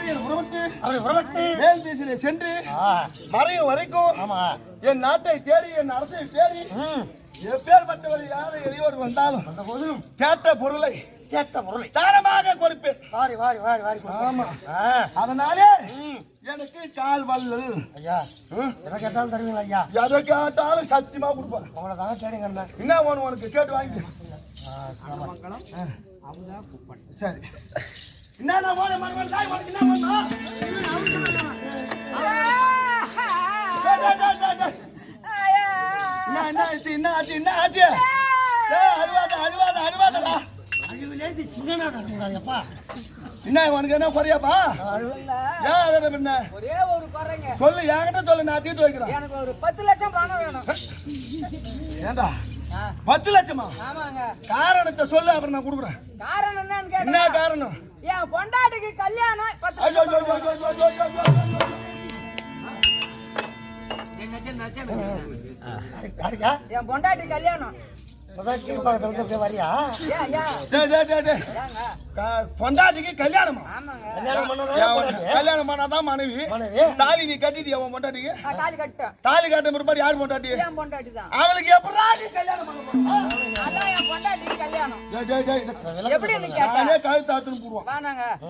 சூரியன் அப்படி புறப்பட்டு மேல் திசையிலே சென்று ஆ, மறையும் வரைக்கும் ஆமா. என் நாட்டை தேடி என் அரசை தேடி ம். எப்பேற்பட்டவர் யாரை எளியோர் வந்தாலும் அந்த போதும் கேட்ட பொருளை கேட்ட பொருளை. தானமாக கொடுப்பேன். வாரி வாரி வாரி வாரி. ஆமா. ஆ, அதனாலே. எனக்கு கால் வல்லல் ஐயா எதை கேட்டாலும் தருவீங்களா ஐயா? எதை கேட்டாலும் சத்தியமா கொடுப்பேன். உங்களை தானே தேடி கண்டேன் என்ன வேணும் உனக்கு? கேட்டு வாங்கி சரி. உனக்கு என்ன டேய். என்ன என்ன ஆச்சு என்ன ஆச்சு என்ன ஆச்சு? அழுவாத அழுவாத அழுவாதடா. அழிவிலேந்து சிங்கனா எப்பா என்ன உனக்கு என்ன குறையாப்பா? ஏன் அழுற பின்ன? ஒரே ஒரு குறைங்க சொல்லு என்கிட்ட சொல்லு நான் தீர்த்து வைக்கிறேன். எனக்கு ஒரு பத்து லட்சம் பணம் வேணும் ஏண்டா? பத்து லட்சமா? ஆமாங்க. காரணத்தை சொல்லு அப்புறம் நான் கொடுக்குறேன். காரணம் என்ன காரணம்? என் பொண்டாட்டுக்கு கல்யாணம் என் பொண்டாட்டி கல்யாணம். பொண்டாட்டிக்கு கல்யாணமா? கல்யாணம் பண்ணாதான் மனைவி. தாலி நீ அவன் பொண்டாட்டிக்கு? தாலி கட்ட பிற்பாடு யார் பொண்டாட்டி? அவளுக்கு எப்படா நீ கல்யாணம்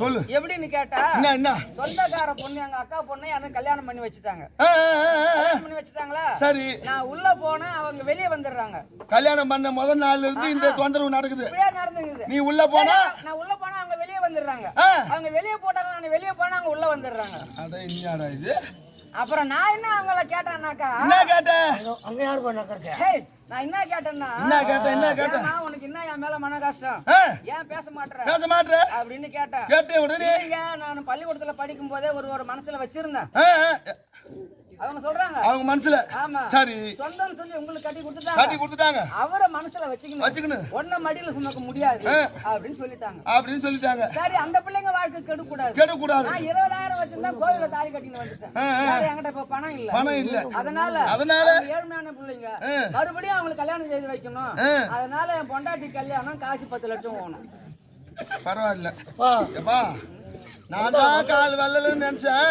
சொல்லு. எப்படின்னு கேட்டா? என்ன சொந்தக்கார பொண்ணு எங்க அக்கா பொண்ணு எனக்கு கல்யாணம் பண்ணி வச்சுட்டாங்க. பண்ணி வச்சுட்டாங்களா? சரி. நான் உள்ள போனா அவங்க வெளியே வந்துடுறாங்க. கல்யாணம் பண்ண முதல் நாள்ல இருந்து இந்த தொந்தரவு நடக்குது. நீ உள்ள போனா? நான் உள்ள போனா அவங்க வெளியே வந்துடுறாங்க. அவங்க வெளியே போட்டாங்க நான் வெளியே போனா அவங்க உள்ள வந்துடுறாங்க. அட என்னடா இது? அப்புறம் நான் என்ன அவங்கள கேட்டேன்னாக்கா? என்ன கேட்ட? அங்க யாரு நான் என்ன கேட்டேன்னா என்ன கேட்ட என்ன கேட்ட? ஏம்மா, உனக்கு என்ன என் மேல மன கஷ்டம்? ஏன் பேச மாட்டேற பேச அப்படின்னு கேட்டேன். கேட்ட உடனே நான் பள்ளிக்கூடத்துல படிக்கும் போதே ஒரு ஒரு மனசுல வச்சிருந்தேன். அவங்க சொல்றாங்க. அவங்க மனசுல ஆமா. சரி. சொந்தம் சொல்லி உங்களுக்கு கட்டி கட்டி கொடுத்துட்டாங்க. கொடுத்துட்டாங்க அவரை மனசுல வச்சுக்கணும். வச்சுக்கணும். ஒன்ன மடியில சுமக்க முடியாது. அப்படின்னு சொல்லிட்டாங்க. அப்படின்னு சொல்லிட்டாங்க. சரி அந்த பிள்ளைங்க வாழ்க்கை கெடுக்க கூடாது கேட்க கூடாது நான் இருபதாயிரம் வச்சிருந்தா கோவில தாலி கட்டின்னு வந்துட்டேன். என்கிட்ட இப்ப பணம் இல்ல. பணம் இல்ல. அதனால அதனால? ஏழ்மையான பிள்ளைங்க. மறுபடியும் அவங்களுக்கு கல்யாணம் செய்து வைக்கணும். அதனால என் பொண்டாட்டி கல்யாணம் காசு பத்து லட்சம் போகணும் பரவாயில்ல. எப்பா நான் தான் கால் வரலன்னு நினைச்சேன்.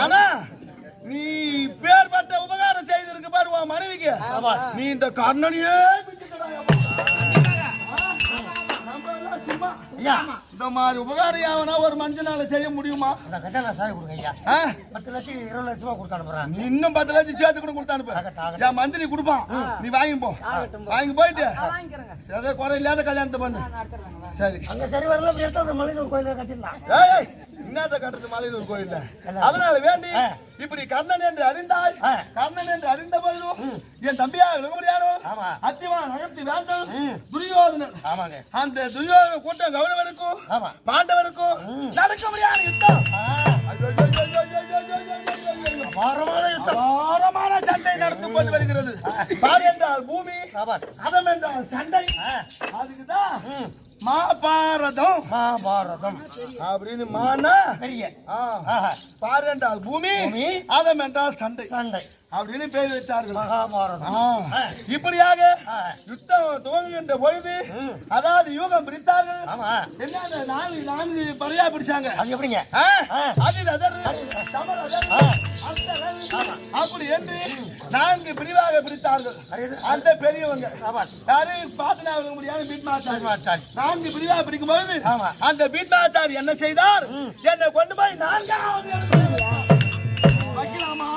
ஆனா நீ பேர்பட்ட உபகாரம் செய்திருக்கு பாரு உன் மனைவிக்கு. நீ இந்த கர்ணனையே சும்மா. ஐயா. இந்த மாதிரி உபகாரம் யாவனா ஒரு மனுஷனால செய்ய முடியுமா? அந்த சாவி கொடுங்க ஐயா. ஆ? பத்து லட்சம் இருபது லட்சமா கொடுத்து அனுப்புறேன். நீ இன்னும் பத்து லட்சம் சேர்த்து கூட கொடுத்து ஆகட்டும், அனுப்பு. ஆகட்டும். என் மந்திரி கொடுப்பான். நீ வாங்கி போ. ஆகட்டும். வாங்கி போயிட்டு. வாங்கிக்கிறேங்க. ஏதோ குறை இல்லாத கல்யாணத்தை பண்ணு. நான் சரி. அங்க சரி வரல அப்படி எடுத்து அந்த மலையில் கோயில கட்டிடலாம். ஏய், இன்னாத கட்டுறது மலையூர் கோயில்ல. அதனால வேண்டி இப்படி கர்ணன் என்று அறிந்தாய் கர்ணன் என்று அறிந்த பொழுதும் என் தம்பியா விழுகுமடியானோ அத்தியமா நகர்த்தி வேண்டும். துரியோதனன். அந்த துரியோதன கூட்டம் கௌரவனுக்கும் பாண்டவனுக்கும் நடக்க முடியாத யுத்தம். சண்டை நடந்து கொண்டு வருகிறது பார் என்றால் பூமி அதம் என்றால் சண்டை மகாபாரதம் மகாபாரதம் அப்படின்னு மானா? பெரிய. பாரு என்றால் பூமி அதம் என்றால் சண்டை. சண்டை. அப்படின்னு பேர் வைத்தார்கள். மகாபாரதம். இப்படியாக யுத்தம் துவங்குகின்ற பொழுது அதாவது யூகம் பிரித்தார்கள். என்ன நாலு நான்கு பறையா பிடிச்சாங்க அது எப்படிங்க? அதில் அதர் அப்படி என்று நான்கு பிரிவாக பிரித்தார்கள். அந்த பெரியவங்க. யாரையும் பார்த்து முடியாது நான்கு பிரிவாக பிரிக்கும் போது அந்த பீட்டாச்சாரி என்ன செய்தார்? என்னை கொண்டு போய் நான்காவது வைக்கலாமா?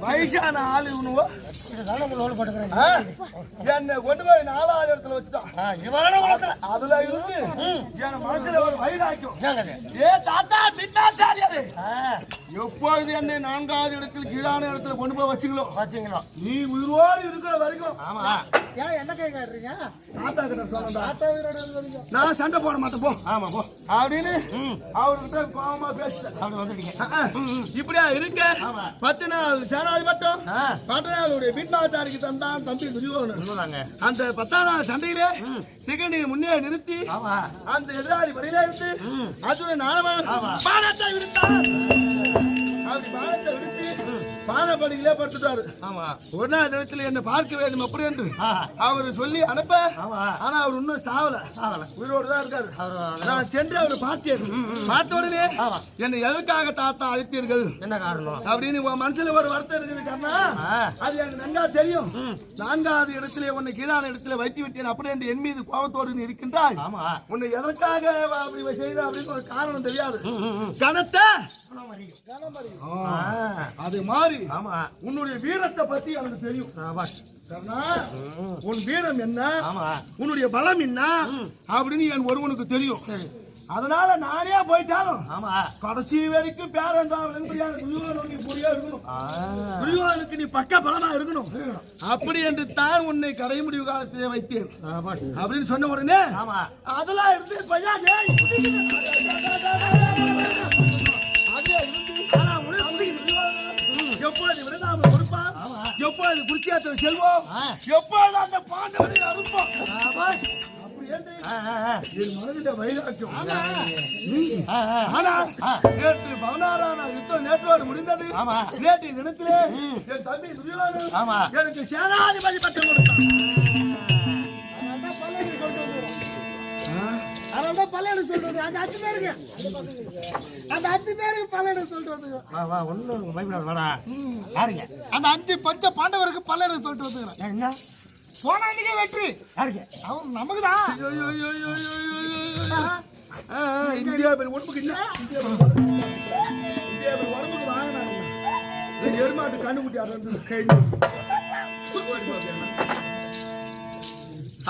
வயசான ஆளு உணவு? என்ன கொண்டு போய் நாலாவது இடத்துல வச்சுட்டான். அதுல இருந்து என் மனசுல ஒரு வயிறாக்கும் ஏ தாத்தா பின்னாச்சாரியாரு எப்பொழுது என்னை நான்காவது இடத்தில் கீழான இடத்துல கொண்டு போய் வச்சுங்களோ? வச்சுங்களோ? நீ உயிரோடு இருக்கிற வரைக்கும் ஆமா. ஏன் என்ன கை காட்டுறீங்க? தாத்தா கிட்ட வரைக்கும் நான் சண்டை போட மாட்டேன் போ. ஆமா போ. அப்படின்னு அவர்கிட்ட கோபமா பேசிட்டேன். அப்படி வந்துட்டீங்க. இப்படியா இருக்க. பத்து நாள் பத்து நாளுடைய பீட்மாச்சாரிக்கு தந்தான் தம்பி உண்மைதாங்க அந்த பத்தாம் நாள் சண்டையிலே சிகண்டி முன்னே நிறுத்தி ஆமா. அந்த எதிராளி படையில இருந்து அர்ஜுனன். பானத்தை விடுத்தான் அப்படி பாலத்தை விடுத்து பாதப்படிகளே படுத்துட்டாரு. நாள் இடத்துல என்ன பார்க்க வேண்டும் அப்படி என்று. அவர் சொல்லி அனுப்ப ஆனா அவர் இன்னும் சாவல. உயிரோடு தான் இருக்காரு. நான் சென்று அவரை பார்த்தேன். பார்த்த உடனே. என்னை எதுக்காக தாத்தா அழைத்தீர்கள்? என்ன காரணம்? அப்படின்னு உன் மனசுல ஒரு வருத்தம் இருக்குது கண்ணா. அது எனக்கு நன்கா தெரியும். நான்காவது இடத்திலே உன்னை கீழான இடத்துல வைத்து விட்டேன் அப்படி என்று என் மீது கோபத்தோடு இருக்கின்றாய். உன்னை எதற்காக அப்படி செய்த அப்படின்னு ஒரு காரணம் தெரியாது. கனத்தை? அது மாறி ஆமா. உன்னுடைய வீரத்தை பத்தி எனக்கு தெரியும். உன் வீரம் என்ன? உன்னுடைய பலம் என்ன? அப்படின்னு என் ஒருவனுக்கு தெரியும். அதனால நானே போயிட்டாலும் ஆமா. கடைசி வரைக்கும் பேரன் துரியோதனுக்கு புரியா இருக்கணும். நீ பக்க பலமா இருக்கணும். அப்படி என்று தான் உன்னை கடை முடிவு காலத்திலே வைத்தேன். அப்படின்னு சொன்ன உடனே ஆமா. அதெல்லாம் இருந்து பையா எப்பொழுது விருதாம கொடுப்பான்? எப்பொழுது செல்வோம். எப்பொழுது அந்த பாண்டவனை அறுப்போம். நேற்று பதினாறாம் யுத்தம் நேற்றோடு முடிந்தது. ஆமா. நேற்று தினத்திலே. என் தம்பி. எனக்கு சேனாதிபதி பட்டம் கொடுத்தான். அதனாலதான் பல்லடு சொல்றது. அந்த அஞ்சு பேருக்கு. அந்த அஞ்சு பேருக்கு பல்லடு சொல்றது. வா வா ஒண்ணு பயப்படாத வாடா. யாருங்க? அந்த அஞ்சு பஞ்ச பாண்டவருக்கு பல்லடு சொல்லிட்டு வந்துக்கிறேன் என்ன போன அன்னைக்கே வெற்றி. யாருக்கு அவன் நமக்கு தான் இந்தியா பேர் உடம்புக்கு இல்ல இந்தியா பேர் உடம்புக்கு வாங்கினாங்க எருமாட்டு கண்ணுக்குட்டி அறந்து கழிஞ்சு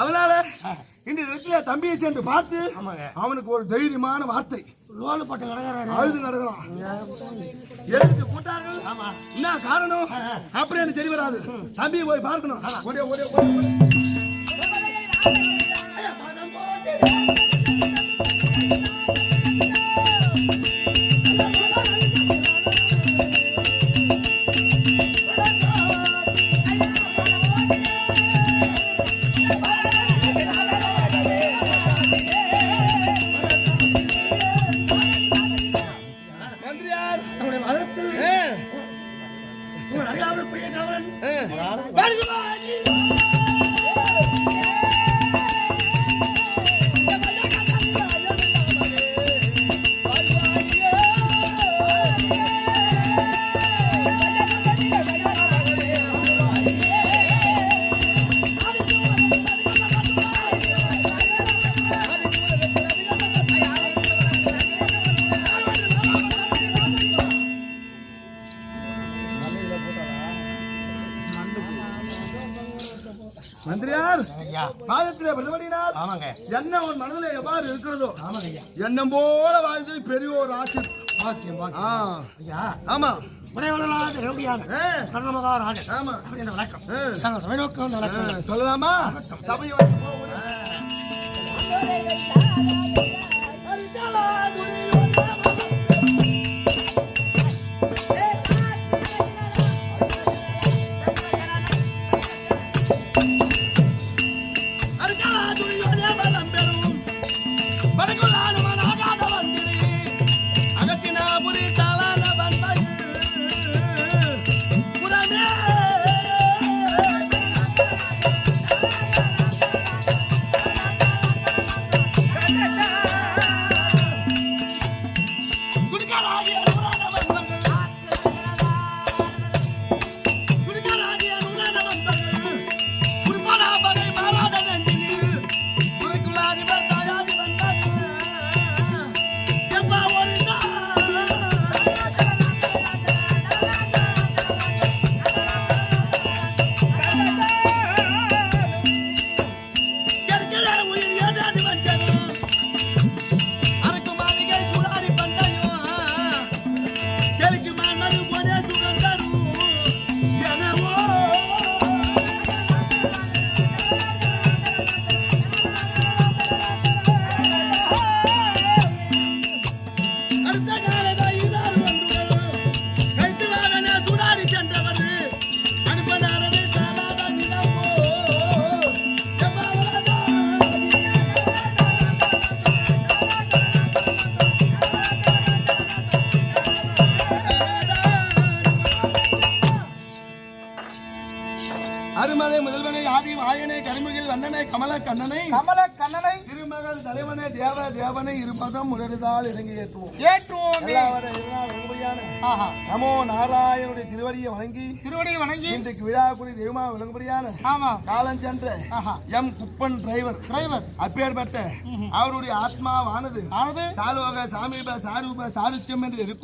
அதனால இடத்துல தம்பியை சென்று பார்த்து ஆமாங்க. அவனுக்கு ஒரு தைரியமான வார்த்தை. லோனு பட்டு கிடக்குறாரு. அழுது நடக்கலாம் எழுந்து கூட்டார்கள் ஆமா. என்ன காரணம்? அப்படின்னு தெரிய வராது. தம்பி போய் பார்க்கணும். ஒரே ஒரே ஒரே ஐயா. பாதத்திலே பிரதமடினார் ஆமாங்க. என்ன உன் மனதில் எவ்வாறு இருக்கிறதோ ஆமாங்க ஐயா. எண்ணம் போல வாழ்ந்து பெரியோர் ஆசை. பாக்கியம் ஆ, பாக்கியம் ஐயா. ஆமா. உடையவளாக ரவுடியாக ஏ, கர்ணமகாராஜன் ஆமா. அப்படின்னு வணக்கம் ஏ, நாங்கள் சபைநோக்கம் சொல்லலாமா? சபை கண்ணனை கமல கண்ணனை திருமகள் தலைவனை தேவ தேவனை இருபதம் முதலிதால் இறங்கி ஏற்றுவோம். ஏற்றுவோம் நமோ நாராயணுடைய திருவடியை வணங்கி திருவடியை வணங்கி. இன்றைக்கு விழாக்குடி தெய்வமா விளங்குபடியான ஆமா. காலஞ்சென்ற எம் குப்பன் டிரைவர். டிரைவர். அப்பேற்பட்ட அவருடைய ஆத்மாவானது ஆனது? சாலோக சாமீப சாரூப சாருச்சியம் என்று இருக்கும்